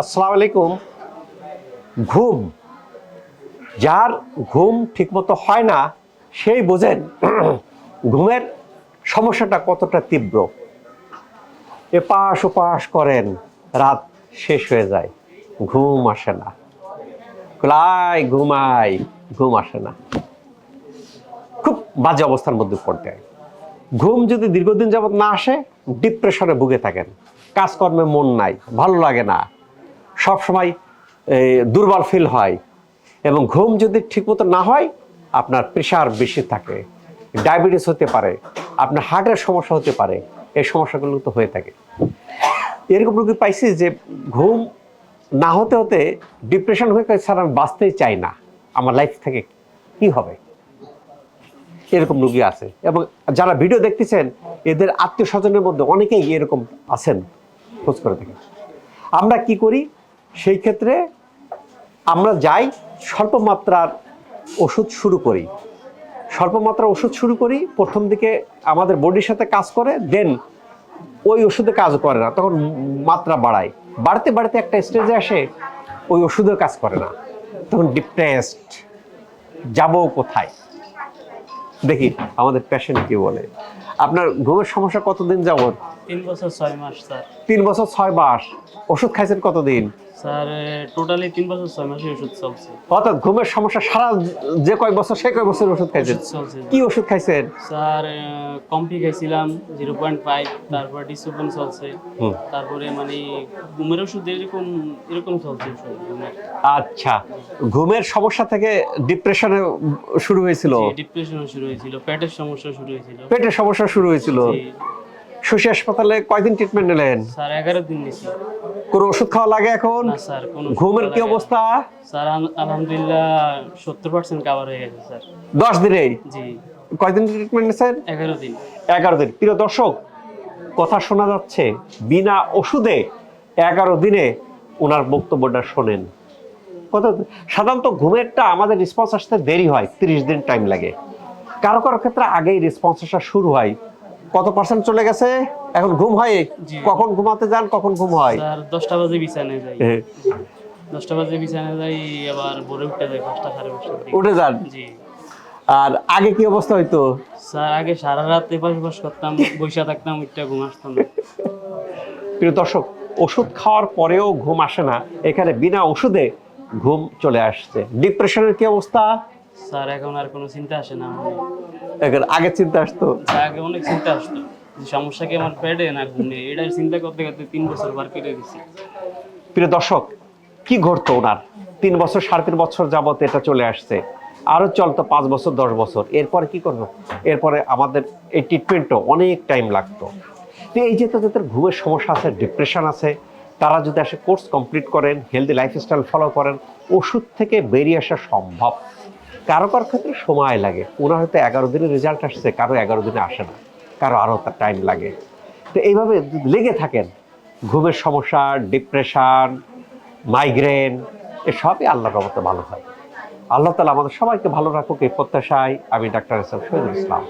আসসালামু আলাইকুম। ঘুম, যার ঘুম ঠিকমতো হয় না, সেই বোঝেন ঘুমের সমস্যাটা কতটা তীব্র। এপাশ ওপাশ করেন, রাত শেষ হয়ে যায়, ঘুম আসে না। ক্লাই ঘুমাই, ঘুম আসে না। খুব বাজে অবস্থার মধ্যে পড়তে হয়। ঘুম যদি দীর্ঘদিন যাবত না আসে ডিপ্রেশনে ভুগে থাকেন। কাজকর্মে মন নাই, ভালো লাগে না। সব সময় দুর্বল ফিল হয় এবং ঘুম যদি ঠিকমতো না হয়, আপনার প্রেশার বেশি থাকে। ডায়াবেটিস হতে পারে, আপনার হার্টের সমস্যা হতে পারে, এই সমস্যাগুলো তো হয়ে থাকে। এরকম রোগী পাইছি যে ঘুম না হতে হতে ডিপ্রেশন হয়ে স্যার, আমি বাঁচতেই চাই না। আমার লাইফ থেকে কি হবে? এরকম রুগী আছে এবং যারা ভিডিও দেখতেছেন, এদের আত্মীয় স্বজনের মধ্যে অনেকেই এরকম আছেন। খোঁজ করে দেখেন। আমরা কি করি? সেই ক্ষেত্রে আমরা যাই স্বল্প মাত্রার ওষুধ শুরু করি। স্বল্প মাত্রার ওষুধ শুরু করি, প্রথম দিকে আমাদের বডির সাথে কাজ করে দেন ওই ওষুধে কাজ করে না, তখন মাত্রা বাড়ায়। বাড়তে বাড়তে একটা স্টেজে আসে, ওই ওষুধেও কাজ করে না। তখন ডিপ্রেসড যাব কোথায়? দেখি, আমাদের পেশেন্ট কি বলে, আপনার ঘুমের সমস্যা কতদিন যাবত? তিন বছর ছয় মাস স্যার। তিন বছর ছয় মাস। ওষুধ খাইছেন কতদিন? স্যার টোটালি তিন বছর ছয় মাসের ওষুধ চলছে। অর্থাৎ ঘুমের সমস্যা সারা যে কয় বছর সে কয় বছর ওষুধ খাইছেন। চলছে কি ওষুধ খাইছেন? স্যার কম্পি খাইছিলাম জিরো পয়েন্ট ফাইভ তারপর ডিসোপন চলছে। তারপরে মানে ঘুমের ওষুধ এরকম এরকম চলছে আচ্ছা। ঘুমের সমস্যা থেকে ডিপ্রেশনে শুরু হয়েছিল? ডিপ্রেশন শুরু হয়েছিল পেটের সমস্যা শুরু হয়েছিল। পেটের সমস্যা শুরু হয়েছিল। শশী হাসপাতালে কয়দিন ট্রিটমেন্ট নিলেন? স্যার এগারো দিন নিছি। কোনো ওষুধ খাওয়া লাগে এখন? স্যার কোনো ঘুমের কি অবস্থা? স্যার আলহামদুলিল্লাহ সত্তর পার্সেন্ট কাভার হয়ে গেছে স্যার। দশ দিনেই? জি। কয়দিন ট্রিটমেন্ট নিয়েছেন এগারো দিন। এগারো দিন। প্রিয় দর্শক কথা শোনা যাচ্ছে বিনা ওষুধে এগারো দিনে ওনার বক্তব্যটা শোনেন। কত সাধারণত ঘুমেরটা আমাদের রেসপন্স আসতে দেরি হয় তিরিশ দিন টাইম লাগে। কারও কারও ক্ষেত্রে আগেই রেসপন্স আসা শুরু হয়। কত পার্সেন্ট চলে গেছে? এখন ঘুম হয়? কখন ঘুমাতে যান কখন ঘুম হয়? স্যার দশটা বাজে বিছানায় যাই। হ্যাঁ, দশটা বাজে বিছানায় যাই আবার ভোরে উঠতে যাই পাঁচটা সাড়ে পাঁচটার দিকে। উঠে যান? জি। আর আগে কি অবস্থা হইতো? স্যার আগে সারা রাত এপাশ ওপাশ করতাম বসে থাকতাম উঠটা ঘুম আসতাম না। প্রিয় দর্শক ওষুধ খাওয়ার পরেও ঘুম আসে না। এখানে বিনা ওষুধে ঘুম চলে আসছে। ডিপ্রেশনের কি অবস্থা? স্যার এখন আর কোনো চিন্তা আসে না। এখন আগে চিন্তা আসতো। আগে অনেক চিন্তা আসতো। যে সমস্যা কি আমার পেটে না ঘুমে? এটার চিন্তা করতে করতে তিন বছর বার কেটে দিছি। প্রিয় দর্শক কি ঘটতো ওনার? তিন বছর সাড়ে তিন বছর যাবত এটা চলে আসছে। আরও চলতো পাঁচ বছর দশ বছর। এরপরে কি করব? এরপরে আমাদের এই ট্রিটমেন্টও অনেক টাইম লাগতো। তো এই যে তাদের ঘুমের সমস্যা আছে ডিপ্রেশন আছে তারা যদি আসে কোর্স কমপ্লিট করেন হেলদি লাইফস্টাইল ফলো করেন ওষুধ থেকে বেরিয়ে আসা সম্ভব। কারও কারও ক্ষেত্রে সময় লাগে। ওনার হয়তো এগারো দিনের রেজাল্ট আসছে, কারও এগারো দিনে আসে না। কারও আরও তার টাইম লাগে। তো এইভাবে লেগে থাকেন, ঘুমের সমস্যা ডিপ্রেশান মাইগ্রেন এসবই আল্লাহর রহমতে ভালো হয়। আল্লাহ তালা আমাদের সবাইকে ভালো রাখুক, এই প্রত্যাশায় আমি ডাক্তার ইসলাম শহীদুল ইসলাম।